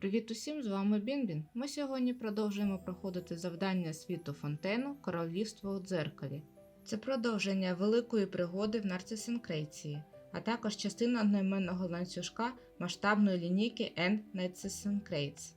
Привіт усім, з вами Бінбін. Ми сьогодні продовжуємо проходити завдання світу фонтену Королівство у дзеркалі. Це продовження великої пригоди в Нарцисенкрейції, а також частина одноіменного ланцюжка масштабної лінійки N Narcissenscrates.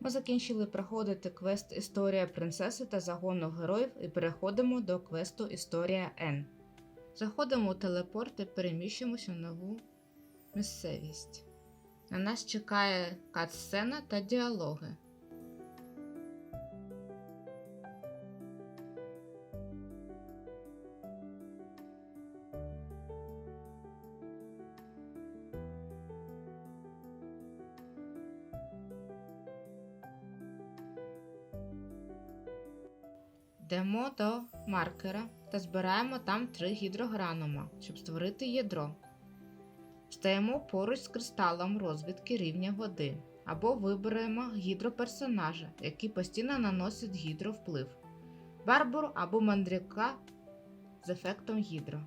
Ми закінчили проходити квест Історія принцеси та загону героїв і переходимо до квесту Історія N. Заходимо у телепорт і переміщуємося в нову місцевість. На нас чекає кат-сцена та діалоги. Йдемо до маркера та збираємо там три гідрогранома, щоб створити ядро. Стаємо поруч з кристалом розвідки рівня води, або виберемо гідроперсонажа, який постійно наносить гідровплив, барбару або мандряка з ефектом гідро.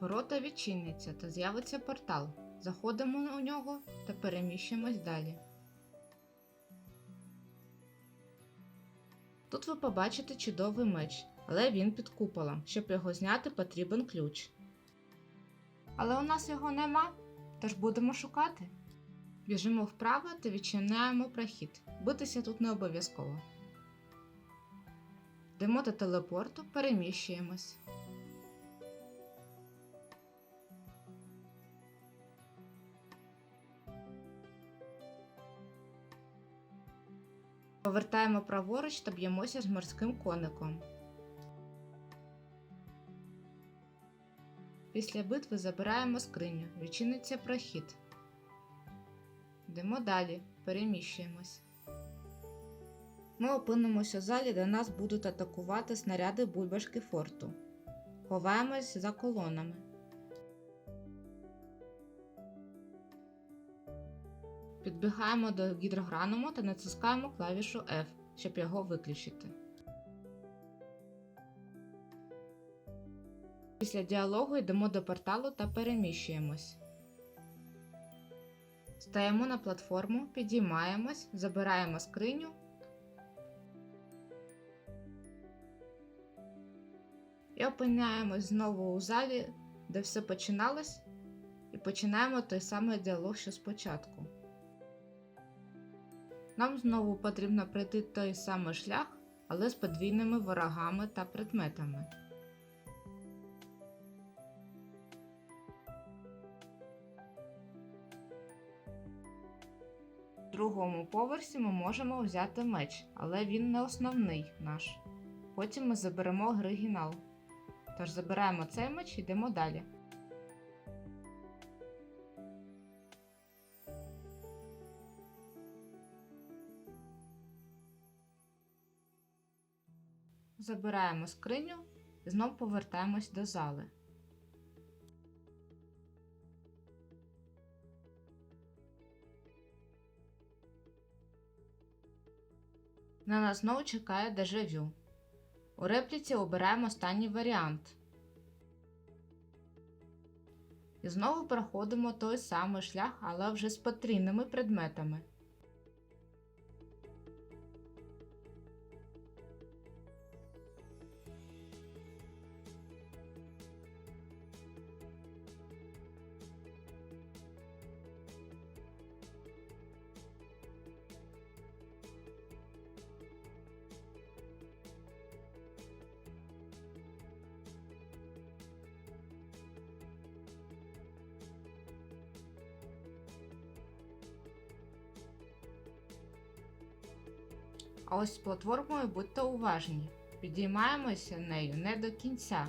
Ворота відчиняться та з'явиться портал. Заходимо у нього та переміщуємось далі. Тут ви побачите чудовий меч, але він під куполом. Щоб його зняти, потрібен ключ. Але у нас його нема, тож будемо шукати. Біжимо вправо та відчиняємо прохід. Битися тут не обов'язково. Йдемо до телепорту, переміщуємось. Повертаємо праворуч та б'ємося з морським коником. Після битви забираємо скриню, відчиниться прохід. Йдемо далі, переміщуємось. Ми опинимося в залі, де нас будуть атакувати снаряди бульбашки форту. Ховаємось за колонами. Підбігаємо до гідрограному та натискаємо клавішу F, щоб його виключити. Після діалогу йдемо до порталу та переміщуємось. Стаємо на платформу, підіймаємось, забираємо скриню. І опиняємось знову у залі, де все починалось, і починаємо той самий діалог, що спочатку. Нам знову потрібно пройти той самий шлях, але з подвійними ворогами та предметами. Другому поверсі ми можемо взяти меч, але він не основний наш. Потім ми заберемо оригінал. Тож забираємо цей меч і йдемо далі. Забираємо скриню і знов повертаємось до зали. На нас знову чекає дежавю. У репліці обираємо останній варіант. І знову проходимо той самий шлях, але вже з потрійними предметами. А ось з платформою будьте уважні. Підіймаємося нею не до кінця.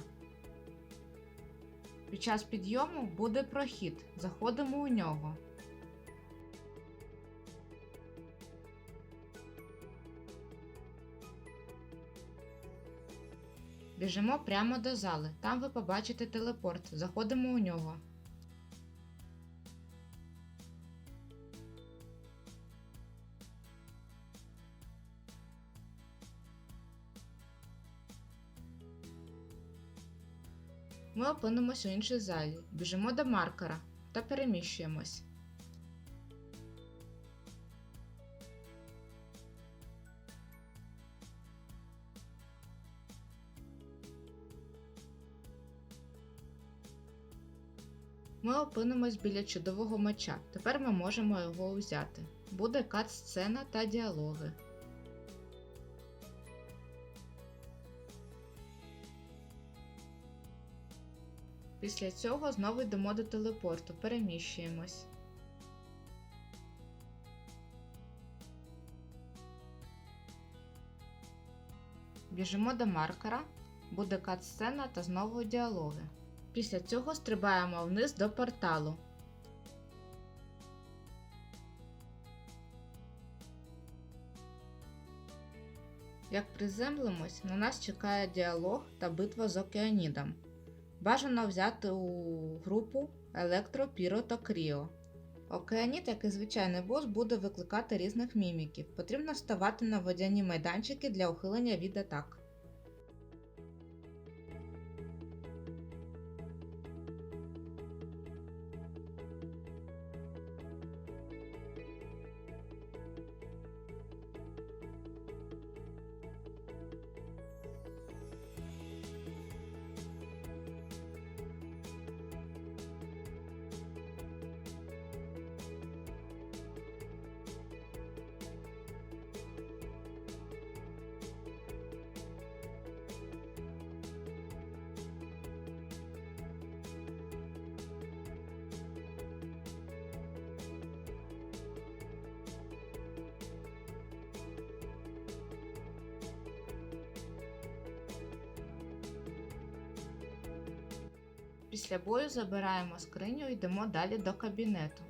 Під час підйому буде прохід. Заходимо у нього. Біжимо прямо до зали. Там ви побачите телепорт. Заходимо у нього. Ми опинимось у іншій залі, біжимо до маркера та переміщуємось. Ми опинимось біля чудового меча. Тепер ми можемо його узяти. Буде кат-сцена та діалоги. Після цього знову йдемо до телепорту, переміщуємось. Біжимо до маркера, буде кат-сцена та знову діалоги. Після цього стрибаємо вниз до порталу. Як приземлимось, на нас чекає діалог та битва з океанідом. Бажано взяти у групу Електропіротокріо. Океаніт, як і звичайний бос, буде викликати різних міміків. Потрібно вставати на водяні майданчики для ухилення від атак. Після бою забираємо скриню і йдемо далі до кабінету.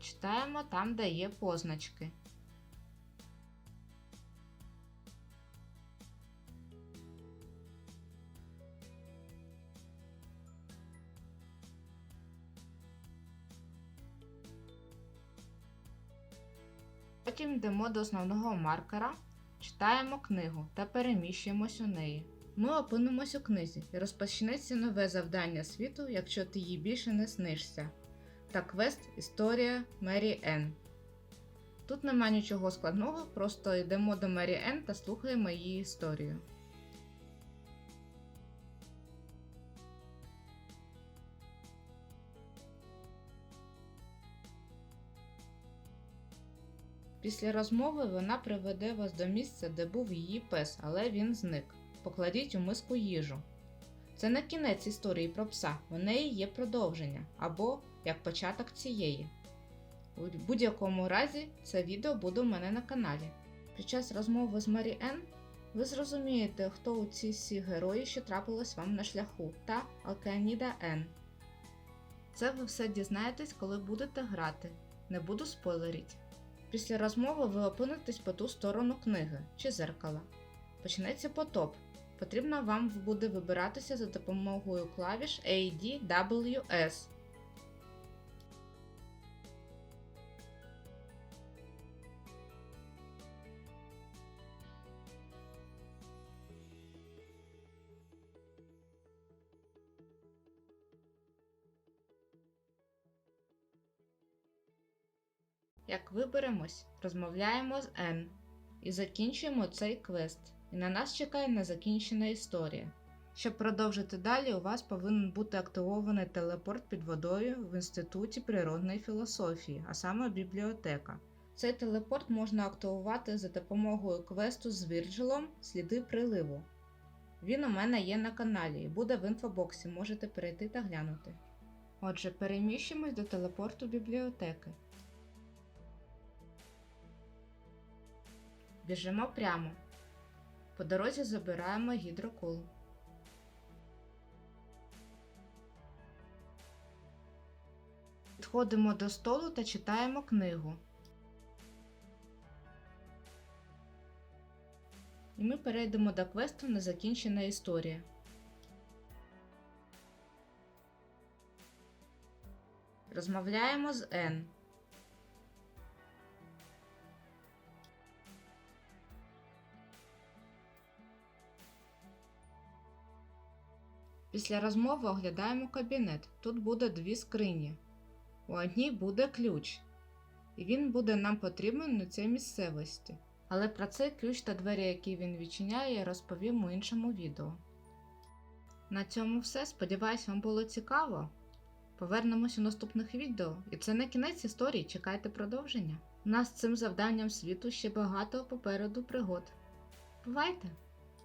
Читаємо там, де є позначки. Потім йдемо до основного маркера, читаємо книгу та переміщуємось у неї. Ми опинимось у книзі і розпочнеться нове завдання світу, якщо ти їй більше не снишся. Та квест Історія Мері Енн. Тут нема нічого складного, просто йдемо до Мері Енн та слухаємо її історію. Після розмови вона приведе вас до місця, де був її пес, але він зник. Покладіть у миску їжу. Це не кінець історії про пса, у неї є продовження або як початок цієї. У будь-якому разі це відео буде у мене на каналі. Під час розмови з Марі Енн ви зрозумієте, хто у ці всі герої, що трапилось вам на шляху, та Океаніда Енн. Це ви все дізнаєтесь, коли будете грати. Не буду спойлеріть. Після розмови ви опинитесь по ту сторону книги чи зеркала. Почнеться потоп. Потрібно вам буде вибиратися за допомогою клавіш A, D, W, S. Як виберемось, розмовляємо з N і закінчуємо цей квест. І на нас чекає незакінчена історія. Щоб продовжити далі, у вас повинен бути активований телепорт під водою в Інституті природної філософії, а саме бібліотека. Цей телепорт можна активувати за допомогою квесту з Вірджилом Сліди приливу. Він у мене є на каналі і буде в інфобоксі, можете перейти та глянути. Отже, переміщимось до телепорту бібліотеки. Біжимо прямо. По дорозі забираємо гідрокул. Підходимо до столу та читаємо книгу. І ми перейдемо до квесту Незакінчена історія. Розмовляємо з Н. Після розмови оглядаємо кабінет. Тут буде дві скрині. У одній буде ключ, і він буде нам потрібен на цій місцевості. Але про цей ключ та двері, які він відчиняє, я розповім у іншому відео. На цьому все. Сподіваюсь, вам було цікаво. Повернемось у наступних відео, і це не кінець історії, чекайте продовження. У нас з цим завданням світу ще багато попереду пригод. Бувайте!